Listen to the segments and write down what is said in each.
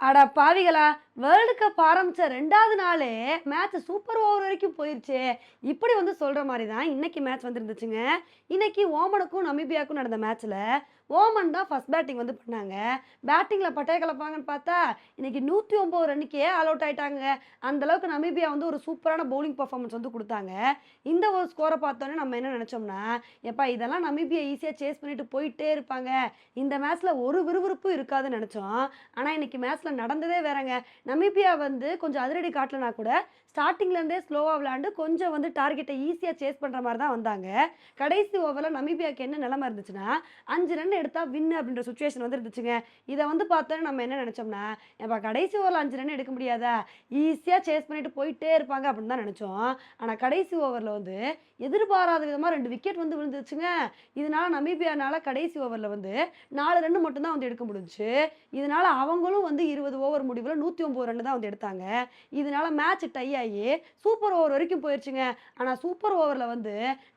அட பாவிகளா world cup ஆரம்பித்த ரெண்டாவது நாளே மேட்ச் சூப்பர் ஓவர் வரைக்கும் போயிடுச்சு இப்படி வந்து சொல்கிற மாதிரி தான் இன்னைக்கு மேட்ச் வந்துருந்துச்சுங்க. இன்னைக்கு ஓமனுக்கும் நமீபியாவுக்கும் நடந்த மேட்ச்சில் ஓமன் தான் ஃபஸ்ட் பேட்டிங் வந்து பண்ணாங்க. பேட்டிங்கில் பட்டைய கலப்பாங்கன்னு பார்த்தா இன்னைக்கு நூற்றி ஒம்பது ரன்னுக்கே ஆல் அவுட் ஆயிட்டாங்க. அந்தளவுக்கு நமீபியா வந்து ஒரு சூப்பரான பவுலிங் பர்ஃபார்மன்ஸ் வந்து கொடுத்தாங்க. இந்த ஒரு ஸ்கோரை பார்த்தோன்னே நம்ம என்ன நினச்சோம்னா எப்பா இதெல்லாம் நமீபியா ஈஸியாக சேஸ் பண்ணிட்டு போயிட்டே இருப்பாங்க. இந்த மேட்ச்சில் ஒரு விறுவிறுப்பும் இருக்காதுன்னு நினச்சோம். ஆனால் இன்னைக்கு மேட்ச்சில் நடந்ததே வேறங்க. நமீபியா வந்து கொஞ்சம் அதிரடி காட்டலனா கூட ஸ்டார்டிங்லேருந்தே ஸ்லோவாக விளாண்டு கொஞ்சம் வந்து டார்கெட்டை ஈஸியாக சேஸ் பண்ணுற மாதிரி தான் வந்தாங்க. கடைசி ஓவரில் நமீபியாவுக்கு என்ன நிலமை இருந்துச்சுன்னா அஞ்சு ரன் எடுத்தால் வின் அப்படின்ற சுச்சுவேஷன் வந்து இருந்துச்சுங்க இதை வந்து பார்த்தோன்னா நம்ம என்ன நினச்சோம்னா எப்போ கடைசி ஓவரில் அஞ்சு ரன் எடுக்க முடியாதா? ஈஸியாக சேஸ் பண்ணிட்டு போயிட்டே இருப்பாங்க அப்படின்னு தான் நினச்சோம். ஆனால் கடைசி ஓவரில் வந்து எதிர்பாராத விதமாக ரெண்டு விக்கெட் வந்து விழுந்துச்சுங்க. இதனால நமீபியானால கடைசி ஓவரில் வந்து நாலு ரன் மட்டும்தான் வந்து எடுக்க முடிஞ்சுச்சு. இதனால அவங்களும் வந்து இருபது ஓவர் முடிவில் நூற்றி ஒம்பது ரன் தான் வந்து எடுத்தாங்க. இதனால மேட்ச் டை ஆகி சூப்பர் ஓவர் வரைக்கும் போயிடுச்சுங்க ஆனால் சூப்பர் ஓவரில் வந்து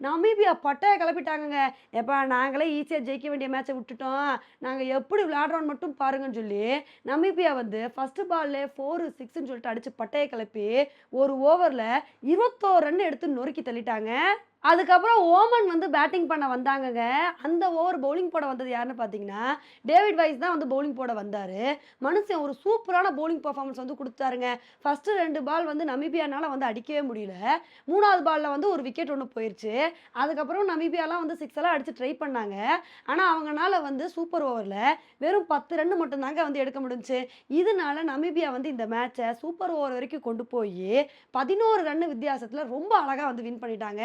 நமீபியா பட்டையை கிளப்பிட்டாங்கங்க. எப்பா நாங்களே ஈஸியாக ஜெயிக்க வேண்டிய மேட்சை விட்டுட்டோம். நாங்கள் எப்படி விளையாடுறோன்னு மட்டும் பாருங்கன்னு சொல்லி நமீபியா வந்து ஃபர்ஸ்ட் பால்ல ஃபோரு சிக்ஸ்ன்னு சொல்லிட்டு அடித்து பட்டையை கிளப்பி ஒரு ஓவரில் இருபத்தோரு ரன் எடுத்து நொறுக்கி தள்ளிட்டாங்க. அதுக்கப்புறம் ஓமன் வந்து பேட்டிங் பண்ண வந்தாங்கங்க. அந்த ஓவர் பவுலிங் போட வந்தது யாருன்னு பார்த்தீங்கன்னா டேவிட் வைஸ் தான் வந்து பவுலிங் போட வந்தார். மனுஷன் ஒரு சூப்பரான பவுலிங் பர்ஃபார்மன்ஸ் வந்து கொடுத்தாருங்க. ஃபஸ்ட்டு ரெண்டு பால் வந்து நமீபியானால வந்து அடிக்கவே முடியல. மூணாவது பாலில் வந்து ஒரு விக்கெட் ஒன்று போயிடுச்சு அதுக்கப்புறம் நமீபியாலாம் வந்து சிக்ஸ் எல்லாம் அடித்து ட்ரை பண்ணாங்க. ஆனால் அவங்கனால வந்து சூப்பர் ஓவரில் வெறும் பத்து ரன் மட்டும்தாங்க வந்து எடுக்க முடிஞ்சுச்சு இதனால நமீபியா வந்து இந்த மேட்சை சூப்பர் ஓவர் வரைக்கும் கொண்டு போய் பதினோரு ரன் வித்தியாசத்தில் ரொம்ப அழகாக வந்து வின் பண்ணிட்டாங்க.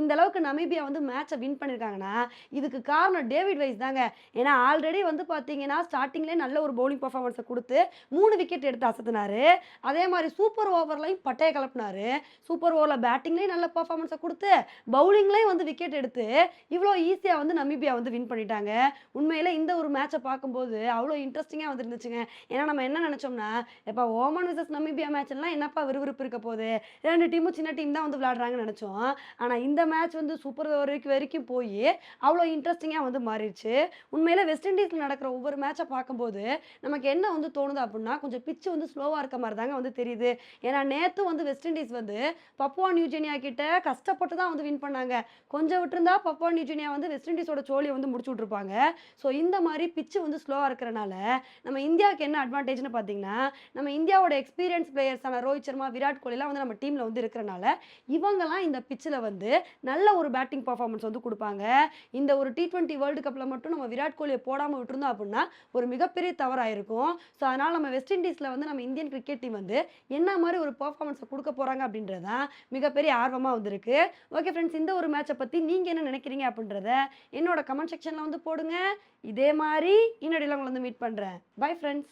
இந்த அளவுக்கு நமீபியா வந்து மேட்சை வின் பண்ணியிருக்காங்கன்னா இதுக்கு காரணம் டேவிட் வைஸ் தாங்க. ஏன்னா ஆல்ரெடி வந்து பார்த்தீங்கன்னா ஸ்டார்டிங்லேயே நல்ல ஒரு பவுலிங் பர்ஃபார்மன்ஸை கொடுத்து மூணு விக்கெட் எடுத்து அசத்துனாரு. அதே மாதிரி சூப்பர் ஓவர்லையும் பட்டையை கலப்புனாரு. சூப்பர் ஓவரில் பேட்டிங்லேயும் நல்ல பர்ஃபார்மன்ஸை கொடுத்து பவுலிங்லேயும் வந்து விக்கெட் எடுத்து இவ்வளோ ஈஸியாக வந்து நமீபியா வந்து வின் பண்ணிட்டாங்க. உண்மையில் இந்த ஒரு மேட்சை பார்க்கும்போது அவ்வளோ இன்ட்ரெஸ்டிங்காக வந்துருந்துச்சுங்க. ஏன்னா நம்ம என்ன நினச்சோம்னா இப்போ ஓமன் விசஸ் நமீபியா மேட்ச்லாம் என்னப்பா விறுவிறுப்பு இருக்க போகுது? ரெண்டு டீமும் சின்ன டீம் தான் வந்து விளாடுறாங்கன்னு நினச்சோம். ஆனால் இந்த மேட்ச் வந்து சூப்பர் ஓவர் வரைக்கும் வரைக்கும் போய் அவ்வளோ இன்ட்ரெஸ்டிங்காக வந்து மாறிடுச்சு. உண்மையில் வெஸ்ட் இண்டீஸில் நடக்கிற ஒவ்வொரு மேட்சை பார்க்கும்போது நமக்கு என்ன வந்து தோணுது அப்படின்னா கொஞ்சம் பிச்சு வந்து ஸ்லோவாக இருக்க மாதிரி தாங்க வந்து தெரியுது. ஏன்னா நேற்று வந்து வெஸ்ட் இண்டீஸ் வந்து பப்புவா நியூஜெனியா கிட்ட கஷ்டப்பட்டு தான் வந்து வின் பண்ணாங்க. கொஞ்சம் விட்டுருந்தா பப்புவா நியூஜெனியா வந்து வெஸ்ட் இண்டீஸோட சோழியை வந்து முடிச்சு விட்ருப்பாங்க ஸோ இந்த மாதிரி பிச்சு வந்து ஸ்லோவாக இருக்கிறனால நம்ம இந்தியாவுக்கு என்ன அட்வான்டேஜ்னு பார்த்தீங்கன்னா நம்ம இந்தியாவோட எக்ஸ்பீரியன்ஸ் பிளேயர்ஸான ரோஹித் சர்மா விராட் கோலிலாம் வந்து நம்ம டீமில் வந்து இருக்கிறனால இவங்கெல்லாம் இந்த பிச்சில் வந்து நல்ல ஒரு பேட்டிங் பர்ஃபார்மன்ஸ் வந்து கொடுப்பாங்க. இந்த ஒரு டி ட்வெண்ட்டி வேர்ல்டு கப்பில் மட்டும் நம்ம விராட் கோலியை போடாமல் விட்டுருந்தோம் அப்படின்னா ஒரு மிகப்பெரிய தவறாயிருக்கும் ஸோ அதனால் நம்ம வெஸ்ட் இண்டீஸில் வந்து நம்ம இந்தியன் கிரிக்கெட் டீம் வந்து என்ன மாதிரி ஒரு பர்ஃபார்மன்ஸை கொடுக்க போகிறாங்க அப்படின்றதான் மிகப்பெரிய ஆர்வமாக வந்திருக்கு. ஓகே ஃப்ரெண்ட்ஸ் இந்த ஒரு மேட்சை பற்றி நீங்கள் என்ன நினைக்கிறீங்க அப்படின்றத என்னோட கமெண்ட் செக்ஷனில் வந்து போடுங்க. இதே மாதிரி இன்னடியில் உங்களை வந்து மீட் பண்ணுறேன் பை ஃப்ரெண்ட்ஸ்